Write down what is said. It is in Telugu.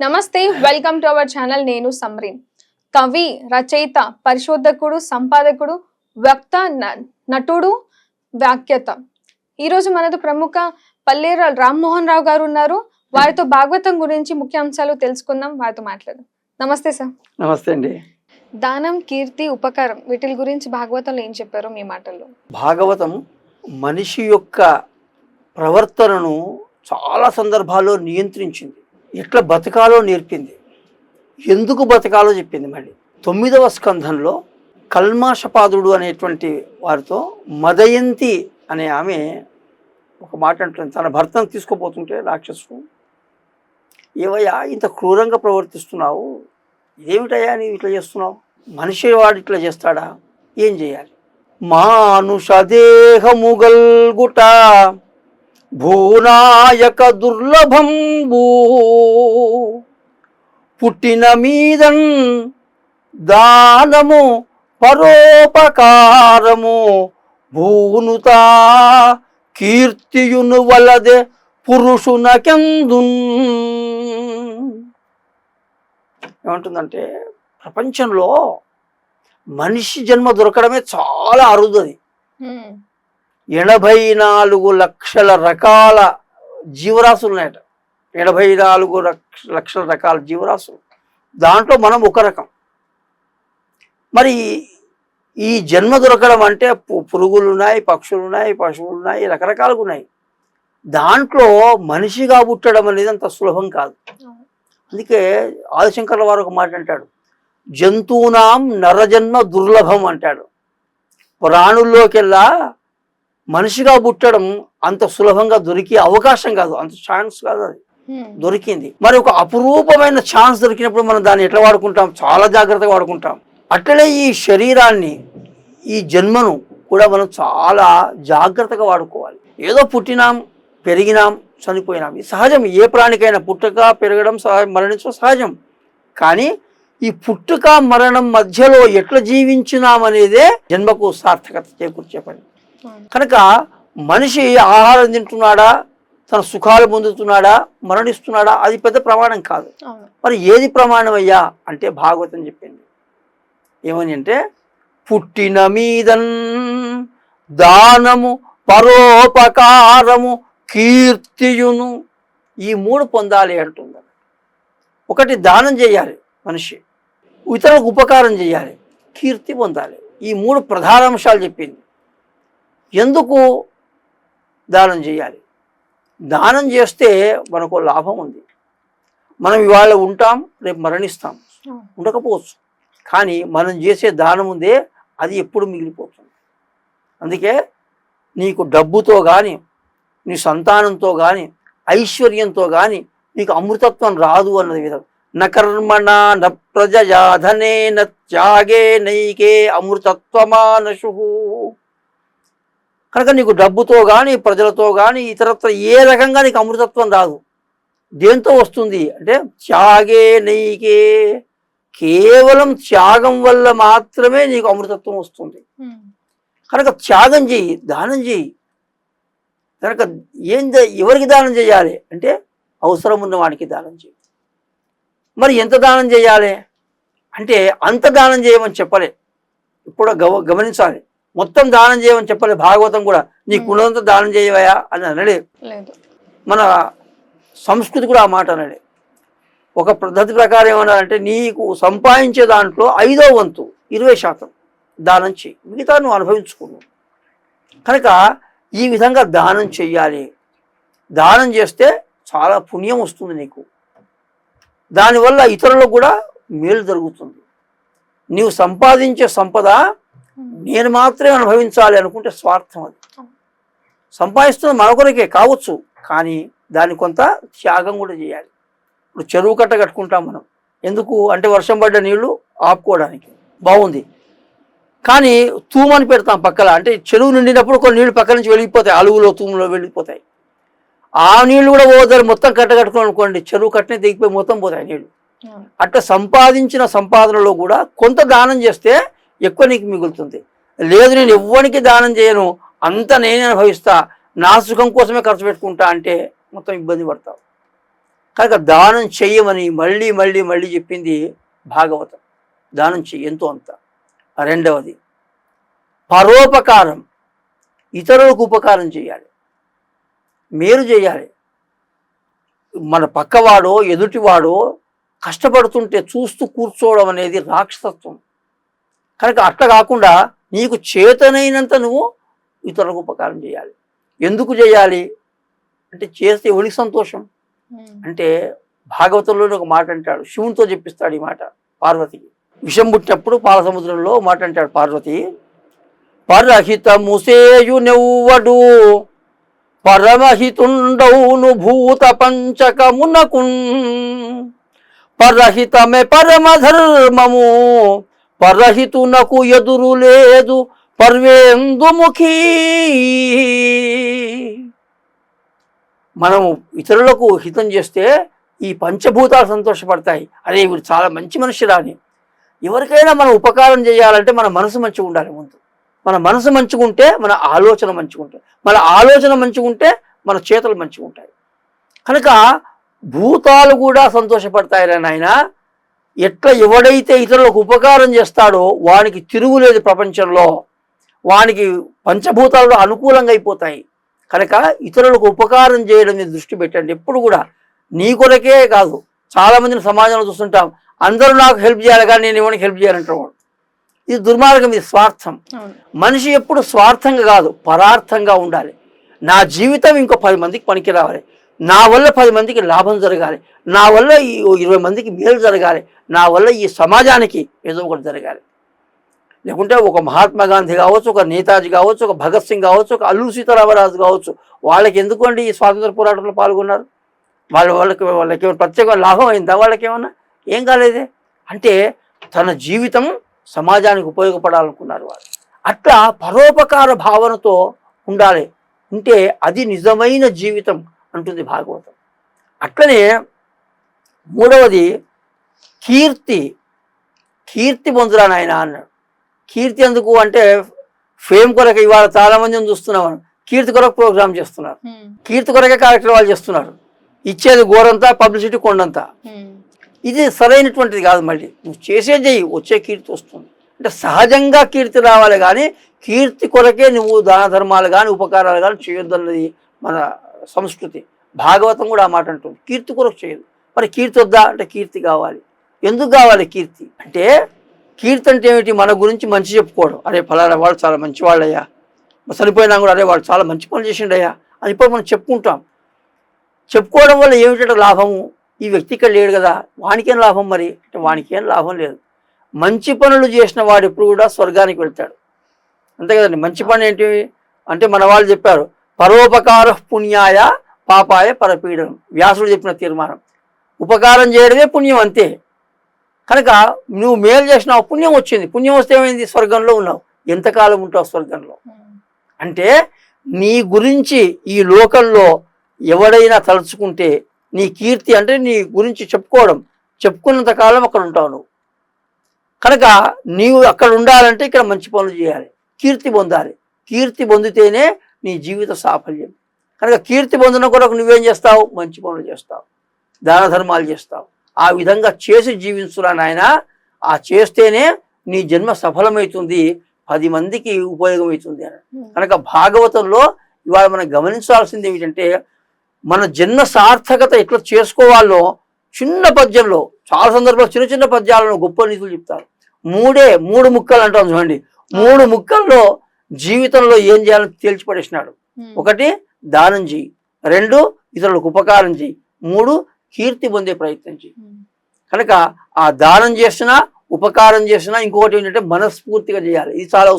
నమస్తే వెల్కమ్ టు అవర్ ఛానల్ నేను సమ్రీన్. కవి రచయిత పరిశోధకుడు సంపాదకుడు వక్త నటుడు వ్యాఖ్యత. ఈరోజు మనతో ప్రముఖ పల్లేరు రామ్మోహన్ రావు గారు ఉన్నారు. వారితో భాగవతం గురించి ముఖ్యాంశాలు తెలుసుకుందాం. వారితో మాట్లాడదాం. నమస్తే సార్ నమస్తే అండి. దానం కీర్తి ఉపకారం వీటి గురించి భాగవతంలో ఏం చెప్పారో మీ మాటల్లో? భాగవతం మనిషి యొక్క ప్రవర్తనను చాలా సందర్భాల్లో నియంత్రించింది. ఎట్లా బతకాలో నేర్పింది. ఎందుకు బతకాలో చెప్పింది మళ్ళీ. తొమ్మిదవ స్కంధంలో కల్మాషపాదుడు అనేటువంటి వారితో మదయంతి అనే ఆమె ఒక మాట అంటుంది. తన భర్తను తీసుకుపోతుంటే రాక్షసుడు ఏవయ్యా ఇంత క్రూరంగా ప్రవర్తిస్తున్నావు. ఏమిటయ్యా నీవు ఇట్లా చేస్తున్నావు? మనిషి వాడు ఇట్లా చేస్తాడా? ఏం చేయాలి? మానుష దేహముగల్గుట భూనాయక దుర్లభంబూ పుట్టిన మీదన్ దానము పరోపకారము. భూనుతా కీర్తియును వలదే పురుషునకెందున్. ఏమంటుందంటే ప్రపంచంలో మనిషి జన్మ దొరకడమే చాలా అరుదది ఎనభై నాలుగు లక్షల రకాల జీవరాశులు ఉన్నాయట ఎనభై నాలుగు లక్ష లక్షల రకాల జీవరాశులు. దాంట్లో మనం ఒక రకం. మరి ఈ జన్మ దొరకడం అంటే పురుగులు ఉన్నాయి పక్షులు ఉన్నాయి పశువులు ఉన్నాయి రకరకాలుగా ఉన్నాయి దాంట్లో మనిషిగా పుట్టడం అనేది అంత సులభం కాదు. అందుకే ఆదిశంకర్ల వారు ఒక మాట అంటాడు. జంతువునాం నరజన్మ దుర్లభం అంటాడు. ప్రాణుల్లోకెల్లా మనిషిగా పుట్టడం అంత సులభంగా దొరికే అవకాశం కాదు. అంత ఛాన్స్ కాదు అది. దొరికింది. మరి ఒక అపురూపమైన ఛాన్స్ దొరికినప్పుడు మనం దాన్ని ఎట్లా వాడుకుంటాం? చాలా జాగ్రత్తగా వాడుకుంటాం. అట్లనే ఈ శరీరాన్ని ఈ జన్మను కూడా మనం చాలా జాగ్రత్తగా వాడుకోవాలి. ఏదో పుట్టినాం పెరిగినాం చనిపోయినాం. ఇది సహజం. ఏ ప్రాణికైనా పుట్టక పెరగడం సహజం మరణించడం సహజం. కానీ ఈ పుట్టుక మరణం మధ్యలో ఎట్లా జీవించినాం అనేదే జన్మకు సార్థకత చేకూర్చే పని. కనుక మనిషి ఆహారం తింటున్నాడా తన సుఖాలు పొందుతున్నాడా మరణిస్తున్నాడా అది పెద్ద ప్రమాణం కాదు. మరి ఏది ప్రమాణం అయ్యా అంటే భాగవతం చెప్పింది. ఏమని అంటే పుట్టిన మీదన్ దానము పరోపకారము కీర్తియును ఈ మూడు పొందాలి అంటుంది ఒకటి దానం చేయాలి మనిషి ఇతరులకు ఉపకారం చేయాలి కీర్తి పొందాలి. ఈ మూడు ప్రధాన అంశాలు చెప్పింది. ఎందుకు దానం చేయాలి? దానం చేస్తే మనకు లాభం ఉంది. మనం ఇవాళ ఉంటాం రేపు మరణిస్తాం. ఉండకపోవచ్చు. కానీ మనం చేసే దానం ఉందే అది ఎప్పుడు మిగిలిపోతుంది. అందుకే నీకు డబ్బుతో కానీ నీ సంతానంతో కానీ ఐశ్వర్యంతో కానీ నీకు అమృతత్వం రాదు అన్నది విధం. న కర్మణ న న త్యాగే నైకే అమృతత్వమానశు. కనుక నీకు డబ్బుతో కానీ ప్రజలతో కానీ ఇతరత్ర ఏ రకంగా నీకు అమృతత్వం రాదు. దేంతో వస్తుంది? అంటే త్యాగే నైకే. కేవలం త్యాగం వల్ల మాత్రమే నీకు అమృతత్వం వస్తుంది. కనుక త్యాగం చెయ్యి దానం చెయ్యి. కనుక ఏం ఎవరికి దానం చేయాలి? అంటే అవసరం ఉన్న వాడికి దానం చేయి మరి ఎంత దానం చేయాలి? అంటే అంత దానం చేయమని చెప్పలే. ఇప్పుడు గవ గమనించాలి. మొత్తం దానం చేయమని చెప్పలే భాగవతం కూడా. నీకున్నంత దానం చేయవయా అని లేదు. మన సంస్కృతి కూడా ఆ మాట అనలే. ఒక పద్ధతి ప్రకారం ఏమన్నారంటే నీకు సంపాదించే దాంట్లో ఐదో వంతు ఇరవై శాతం దానం చేయి. మిగతా నువ్వు అనుభవించుకున్నావు కనుక ఈ విధంగా దానం చెయ్యాలి. దానం చేస్తే చాలా పుణ్యం వస్తుంది నీకు. దానివల్ల ఇతరులకు కూడా మేలు జరుగుతుంది. నీవు సంపాదించే సంపద. నేను మాత్రమే అనుభవించాలి అనుకుంటే స్వార్థం అది. సంపాదిస్తున్న మరొకరికే కావచ్చు కానీ దాన్ని కొంత త్యాగం కూడా చేయాలి. ఇప్పుడు చెరువు కట్ట కట్టుకుంటాం మనం. ఎందుకు? అంటే వర్షం పడ్డ నీళ్ళు ఆపుకోవడానికి. బాగుంది. కానీ తూమని పెడతాం పక్కల. అంటే చెరువు నిండినప్పుడు కొన్ని నీళ్ళు పక్క నుంచి వెళ్ళిపోతాయి అలుగులో తూములో వెళ్ళిపోతాయి ఆ నీళ్ళు కూడా పోతారు మొత్తం కట్ట కట్టుకోవాలి అనుకోండి చెరువు కట్టనే దిగిపోయి మొత్తం పోతాయి నీళ్ళు. అవును. అట్లా సంపాదించిన సంపాదనలో కూడా కొంత దానం చేస్తే ఎక్కువ నీకు మిగులుతుంది. లేదు నేను ఎవ్వనికి దానం చేయను. అంత నేనే అనుభవిస్తా. నా సుఖం కోసమే ఖర్చు పెట్టుకుంటా అంటే మొత్తం ఇబ్బంది పడతావు. కనుక దానం చెయ్యమని మళ్ళీ మళ్ళీ మళ్ళీ చెప్పింది భాగవతం. దానం చెయ్యి ఎంతో అంత. రెండవది పరోపకారం. ఇతరులకు ఉపకారం చేయాలి. మేలు చేయాలి. మన పక్కవాడో ఎదుటివాడో కష్టపడుతుంటే చూస్తూ కూర్చోవడం అనేది రాక్షసత్వం. కనుక అట్లా కాకుండా నీకు చేతనైనంత నువ్వు ఇతరులకు ఉపకారం చేయాలి. ఎందుకు చేయాలి? అంటే చేస్తే ఎవరికి సంతోషం? అంటే భాగవతంలోనే ఒక మాట అంటాడు. శివునితో చెప్పిస్తాడు ఈ మాట పార్వతికి విషం పుట్టినప్పుడు పాల సముద్రంలో ఒక మాట అంటాడు పార్వతి. పరహితముసేయు నెవ్వడు పరమహితుండౌను భూత పంచకమునకు పరహితమే పరమధర్మము పరహితునకు ఎదురు లేదు పర్వేందుముఖీ. మనము ఇతరులకు హితం చేస్తే ఈ పంచభూతాలు సంతోషపడతాయి. అదే వీడు చాలా మంచి మనిషి రాని ఎవరికైనా మనం ఉపకారం చేయాలంటే మన మనసు మంచిగా ఉండాలి ముందు. మన మనసు మంచిగా ఉంటే మన ఆలోచన మంచిగా ఉంటుంది. మన ఆలోచన మంచిగా ఉంటే మన చేతులు మంచిగా ఉంటాయి. కనుక భూతాలు కూడా సంతోషపడతాయి నాయన. ఎట్లా ఎవడైతే ఇతరులకు ఉపకారం చేస్తాడో వానికి తిరుగులేదు ప్రపంచంలో వానికి పంచభూతాలు అనుకూలంగా అయిపోతాయి. కనుక ఇతరులకు ఉపకారం చేయడం మీద దృష్టి పెట్టండి. ఎప్పుడు కూడా నీ కొరకే కాదు. చాలా మందిని సమాజంలో చూస్తుంటాం. అందరూ నాకు హెల్ప్ చేయాలి కానీ నేను ఎవరికి హెల్ప్ చేయాలంటారు వాడు ఇది దుర్మార్గం ఇది స్వార్థం. మనిషి ఎప్పుడు స్వార్థంగా కాదు పరార్థంగా ఉండాలి. నా జీవితం ఇంకో పది మందికి పనికి రావాలి. నా వల్ల పది మందికి లాభం జరగాలి. నా వల్ల ఈ ఇరవై మందికి మేలు జరగాలి. నా వల్ల ఈ సమాజానికి ఏదో ఒకటి జరగాలి. లేకుంటే ఒక మహాత్మా గాంధీ కావచ్చు ఒక నేతాజీ కావచ్చు ఒక భగత్ సింగ్ కావచ్చు ఒక అల్లు సీతారామరాజు కావచ్చు వాళ్ళకి ఎందుకండి ఈ స్వాతంత్ర పోరాటంలో పాల్గొన్నారు? వాళ్ళ వాళ్ళకి వాళ్ళకి ఏమైనా ప్రత్యేక లాభం అయిందా? వాళ్ళకి ఏమన్నా ఏం కాలేదే? అంటే తన జీవితం సమాజానికి ఉపయోగపడాలనుకున్నారు వాళ్ళు. అట్లా పరోపకార భావనతో ఉండాలి. ఉంటే అది నిజమైన జీవితం. అంటుంది భాగవతం. అట్లనే మూడవది కీర్తి కీర్తి పొందురా నాయన అన్నాడు. కీర్తి ఎందుకు అంటే ఫేమ్ కొరకు ఇవాళ చాలా మందిని చూస్తున్నాం. కీర్తి కొరకు ప్రోగ్రామ్ చేస్తున్నారు. కీర్తి కొరకే కార్యక్రమాలు చేస్తున్నారు. ఇచ్చేది గోరంతా పబ్లిసిటీ కొండంతా. ఇది సరైనటువంటిది కాదు మళ్ళీ. నువ్వు చేసే చెయ్యి వచ్చే కీర్తి వస్తుంది. అంటే సహజంగా కీర్తి రావాలి కానీ కీర్తి కొరకే నువ్వు దాన ధర్మాలు కానీ ఉపకారాలు కానీ చేయొద్దన్నది మన సంస్కృతి. భాగవతం కూడా ఆ మాట అంటుంది. కీర్తి కొరకు చేయదు. మరి కీర్తి వద్దా? అంటే కీర్తి కావాలి. ఎందుకు కావాలి కీర్తి? అంటే కీర్తి అంటే ఏమిటి? మన గురించి మంచి చెప్పుకోవడం. అరే ఫలానా వాళ్ళు చాలా మంచి వాళ్ళయ్యా. చనిపోయినా కూడా అరే వాళ్ళు చాలా మంచి పనులు చేసిండయ్యా అని ఇప్పుడు మనం చెప్పుకుంటాం. చెప్పుకోవడం వల్ల ఏమిటంటే లాభము? ఈ వ్యక్తి ఇక్కడ లేడు కదా. వానికేం లాభం మరి? అంటే వానికేం లాభం లేదు. మంచి పనులు చేసిన వాడు ఎప్పుడు కూడా స్వర్గానికి వెళ్తాడు. అంతే కదండి. మంచి పని ఏంటి? అంటే మన వాళ్ళు చెప్పారు. పరోపకార పుణ్యాయ పాపాయ పరపీడనం. వ్యాసుడు చెప్పిన తీర్మానం. ఉపకారం చేయడమే పుణ్యం అంతే. కనుక నువ్వు మేలు చేసినావు పుణ్యం వచ్చింది. పుణ్యం వస్తే ఏమైంది? స్వర్గంలో ఉన్నావు. ఎంతకాలం ఉంటావు స్వర్గంలో? అంటే నీ గురించి ఈ లోకంలో ఎవడైనా తలుచుకుంటే నీ కీర్తి అంటే నీ గురించి చెప్పుకోవడం. చెప్పుకున్నంత కాలం అక్కడ ఉంటావు నువ్వు. కనుక నీవు అక్కడ ఉండాలంటే ఇక్కడ మంచి పనులు చేయాలి. కీర్తి పొందాలి. కీర్తి పొందితేనే నీ జీవిత సాఫల్యం. కనుక కీర్తి పొందిన కొరకు నువ్వేం చేస్తావు? మంచి పనులు చేస్తావు. దాన ధర్మాలు చేస్తావు. ఆ విధంగా చేసి జీవించురా నాయన. ఆ చేస్తేనే నీ జన్మ సఫలమవుతుంది పది మందికి ఉపయోగమవుతుంది అని. కనుక భాగవతంలో ఇవాళ మనం గమనించాల్సింది ఏమిటంటే మన జన్మ సార్థకత ఎట్లా చేసుకోవాలో చిన్న పద్యంలో చాలా సందర్భాలు చిన్న చిన్న పద్యాలను గొప్ప నీతులు చెప్తారు. మూడే మూడు ముక్కలు అంటాం చూడండి. మూడు ముక్కల్లో జీవితంలో ఏం చేయాలని తేల్చిపడేసినాడు. ఒకటి దానం చేయి. రెండు ఇతరులకు ఉపకారం చేయి. మూడు కీర్తి పొందే ప్రయత్నం చేయి. కనుక ఆ దానం చేసినా ఉపకారం చేసినా ఇంకొకటి ఏంటంటే మనస్ఫూర్తిగా చేయాలి. ఇది చాలా